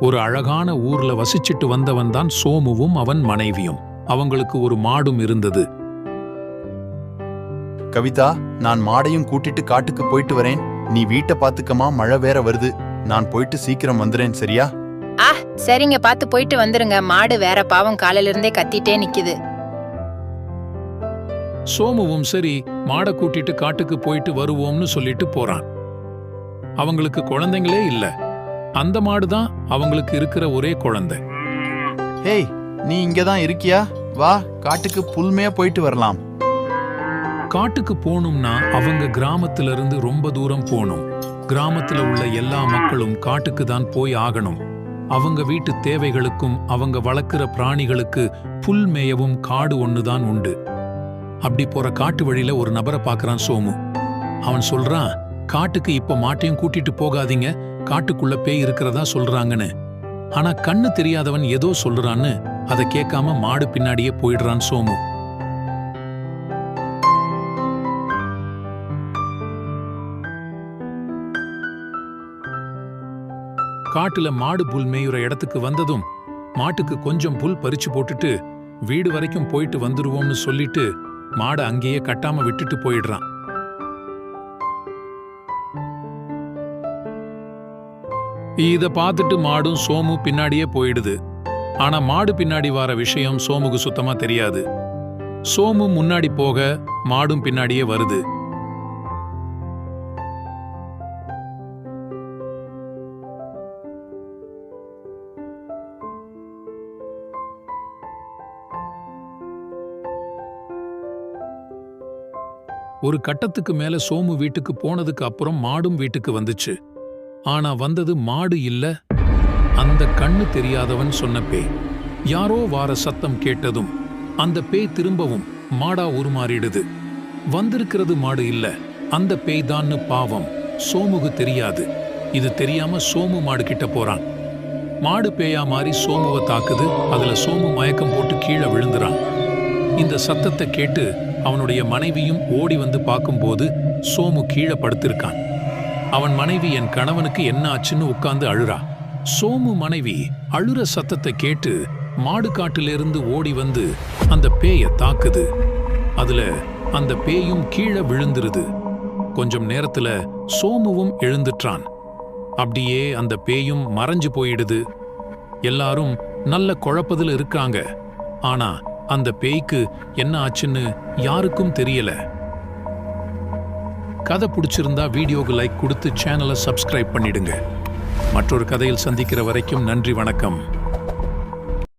ஒரு அழகான ஊர்ல வசிச்சிட்டு வந்தவன் தான் சோமுவும் அவன் மனைவியும். அவங்களுக்கு ஒரு மாடும் இருந்தது. கவிதா நான் மாடையும் கூட்டிட்டு காட்டுக்கு போயிட்டு வரேன். நீ வீட்டை பாத்துக்கமா மழை வேற வருது. நான் போயிட்டு சீக்கிரம் வந்துறேன் சரியா? ஆ சரிங்க. பார்த்து போயிட்டு வந்துருங்க. மாடு வேற பாவம் காலையில இருந்தே கத்திட்டே நிக்குது. சோமுவும் சரி மாடை கூட்டிட்டு காட்டுக்கு போயிட்டு வருவோம்னு சொல்லிட்டு போறான். அவங்களுக்கு குழந்தைங்களே இல்ல. அந்த மாடு தான் அவங்களுக்கு இருக்கிற ஒரே குழந்தை. ஹேய் நீ இங்க தான் இருக்கியா? வா காட்டுக்கு புல்மையா போயிட்டு வரலாம். காட்டுக்கு போகணும்னா அவங்க கிராமத்துல இருந்து ரொம்ப தூரம் போகணும். கிராமத்துல உள்ள எல்லா மக்களும் காட்டுக்கு தான் போய் ஆகணும். அவங்க வீட்டு தேவைகளுக்கும் அவங்க வளர்க்கிற பிராணிகளுக்கு புல் மேயவும் காடு ஒண்ணுதான் உண்டு. அப்படி போற காட்டு வழியில ஒரு நபரை பார்க்கறான் சோமு. அவன் சொல்றான் காட்டுக்கு இப்ப மாட்டையும் கூட்டிட்டு போகாதீங்க. காட்டுக்குள்ள பேய் இருக்கிறதா சொல்றாங்கன்னு. ஆனா கண்ணு தெரியாதவன் ஏதோ சொல்றான்னு அதை கேட்காம மாடு பின்னாடியே போயிடுறான் சோமு. காட்டுல மாடு புல் மேயுற இடத்துக்கு வந்ததும் மாட்டுக்கு கொஞ்சம் புல் பறிச்சு போட்டுட்டு வீடு வரைக்கும் போயிட்டு வந்துருவோம்னு சொல்லிட்டு மாடை அங்கேயே கட்டாம விட்டுட்டு போயிடுறான். இத பார்த்துட்டு மாடும் சோமு பின்னாடியே போயிடுது. ஆனா மாடு பின்னாடி வர விஷயம் சோமுக்கு சுத்தமா தெரியாது. சோமு முன்னாடி போக மாடும் பின்னாடியே வருது. ஒரு கட்டத்துக்கு மேல சோமு வீட்டுக்கு போனதுக்கு அப்புறம் மாடும் வீட்டுக்கு வந்துச்சு. ஆனா வந்தது மாடு இல்ல. அந்த கண்ணு தெரியாதவன் சொன்ன பேய் யாரோ வார சத்தம் கேட்டதும் அந்த பேய் திரும்பவும் மாடா உருமாறிடுது. வந்திருக்கிறது மாடு இல்ல. அந்த பேய் தான்னு பாவம். சோமுக்கு தெரியாது. இது தெரியாம சோமு மாடு கிட்ட போறான். மாடு பேயா மாறி சோமுவை தாக்குது. அதுல சோமு மயக்கம் போட்டு கீழே விழுந்துறான். இந்த சத்தத்தை கேட்டு அவனுடைய மனைவியும் ஓடி வந்து பார்க்கும்போது சோமு கீழே படுத்திருக்கான். அவன் மனைவி என் கணவனுக்கு என்ன ஆச்சுன்னு உட்கார்ந்து அழுறா. சோமு மனைவி அழுற சத்தத்தை கேட்டு மாடு காட்டிலிருந்து ஓடி வந்து அந்த பேய தாக்குது. அதுல அந்த பேயும் கீழே விழுந்துருது. கொஞ்சம் நேரத்துல சோமுவும் எழுந்துட்டான் அப்படியே அந்த பேயும் மறைஞ்சு போயிடுது. எல்லாரும் நல்ல குழப்பத்தில் இருக்காங்க. ஆனா அந்த பேய்க்கு என்ன ஆச்சுன்னு யாருக்கும் தெரியல. கதை பிடிச்சிருந்தா வீடியோக்கு லைக் கொடுத்து சேனலை சப்ஸ்கிரைப் பண்ணிடுங்க. மற்றொரு கதையில் சந்திக்கிற வரைக்கும் நன்றி வணக்கம்.